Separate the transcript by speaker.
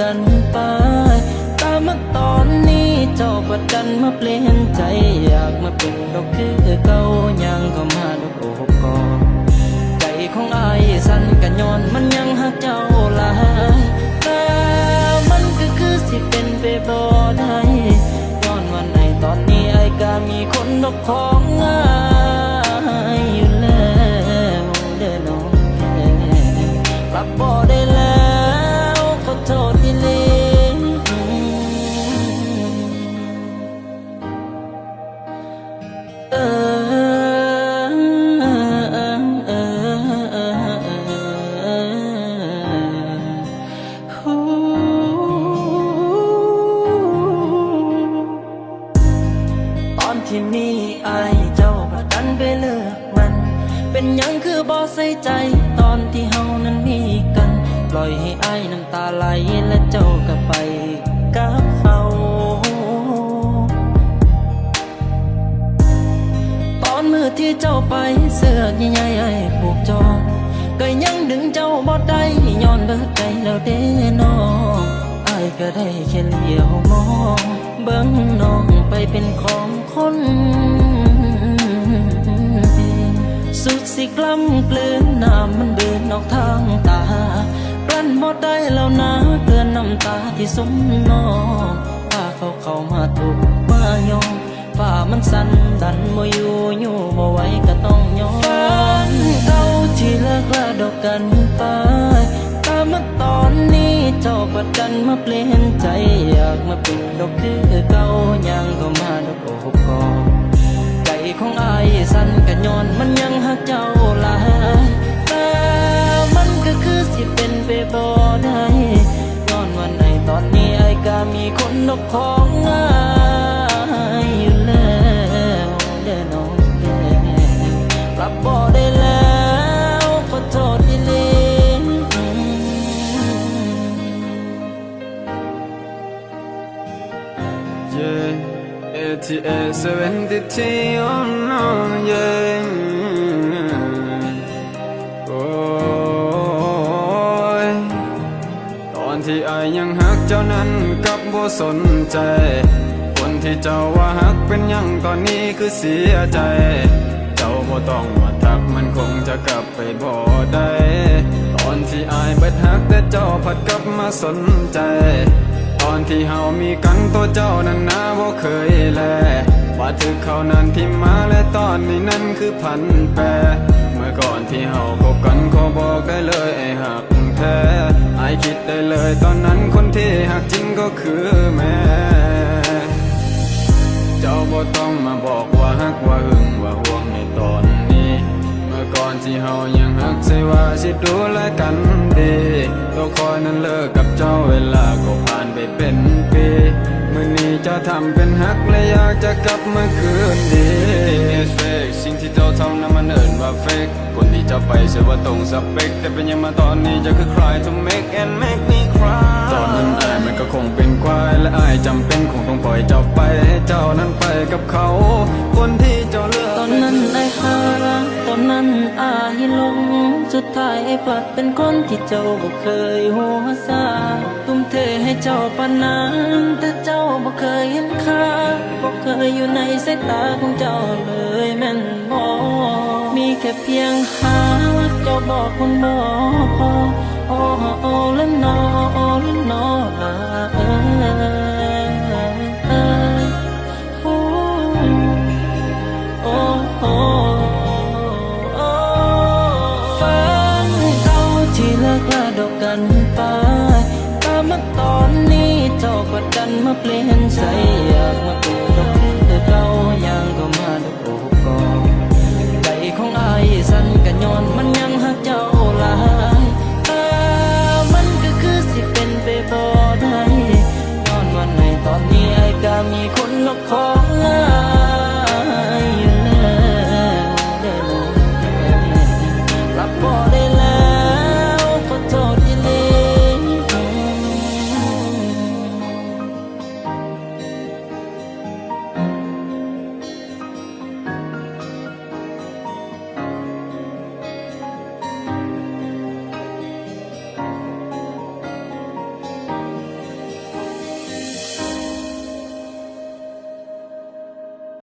Speaker 1: กันไป ตามมาตอนนี้เจ้าประดันมาเปลี่ยนใจ อยากมาเป็นดอกคือเก่ายังเข้ามาดอกโอ้กอใจของอายสั่นกันย้อนมันยังหักเจ้าหลายแต่มันก็คือสิเป็นไปบ่ได้ย้อนวันในตอนนี้ไอ้ก็มีคนนกของ ตอนที่มีไอายเจ้าประดันไปเลือกมัน เป็นยังคือบอใส่ใจตอนที่เฮานั้นมีกัน ปล่อยให้ไอายน้ำตาไหลและเจ้าก็ไปกับเขาตอนมือที่เจ้าไปเสื้อใหญ่ๆไอ้ผูกจองก็ยังดึงเจ้าบ่ได้ย้อนเบิดใจแล้วเด้น้องไอ้ายก็ได้แค่เลี้ยวมอง เบิ่งน้องไปเป็นของคนสุดสิกล้ำเกลือนน้ำมันเดินออกทางตากลั้นบ่ได้แล้วนะเกินน้ำตาที่สมน้องพาเขาเข้ามาถูกมายอมฝ่ามันสั่นดันบ่อยู่อยู่บ่ไหวก็ต้องยอมฝันเก่าที่เลิกลาดอกกันไป นี้เจ้าประดันมาเปลี่ยนใจอยากมาเป็นดอกคือเก่ายังก็มาดอกโอ้กอใจของอายสั่นกันย้อนมันยังหักเจ้า
Speaker 2: Yeah, ATA 73 oh no, yeah. โอ้ยตอนที่อายยังหักเจ้านั้นกับบ่สนใจ คนที่เจ้าว่าหักเป็นยังตอนนี้คือเสียใจ เจ้าบ่ต้องมาทักมันคงจะกลับไปบ่ได้ ตอนที่อายเบิดหักแต่เจ้าผัดกลับมาสนใจ ตอนที่เฮามีกันตัวเจ้านั้นนาบ่เคยแลว่าถึกเขานั้นที่มาและตอนนี้นั้นคือพันแปรเมื่อก่อนที่เฮาคบกันขอบอกได้เลยไอ้หักแท้ไอ้คิดได้เลยตอนนั้นคนที่หักจริงก็คือแม่เจ้าบ่ต้องมาบอกว่าฮักว่าหึงว่า ที่เฮายังฮักใส่ว่าสิดูแลกันดีตัวคอยนั้นเลิกกับเจ้าเวลาก็ผ่านไปเป็นปีมื่อนี้เจะทำเป็นฮักและอยากจะกลับมาคืนดี It's fake สิ่งที่เจ้าทำนั้นมันเอินว่า fake คนที่เจะไปเชื่อว่าตรงสเปค แต่เป็นยังมาตอนนี้จะคือ cry to make and make me cry ตอนนั้นอายมันก็คงเป็นควายและอายจำเป็นคงต้องปล่อยเจ้าไปให้เจ้านั้นไปกับเขา
Speaker 1: สุดท้ายไอ้พลัดเป็นคนที่เจ้าบ่เคยหัวซาตุ้มเทให้เจ้าปานนั้นแต่เจ้าบ่เคยเห็นค่าบ่เคยอยู่ในสายตาของเจ้าเลยแม่นบ่มีแค่เพียงหาเจ้าบอกคนบ่พอโอ้โอ้ละนอโอ้ละนออ่าเออ เจ้าก็ดันมาเปลี่ยนใจอยากมาเป็น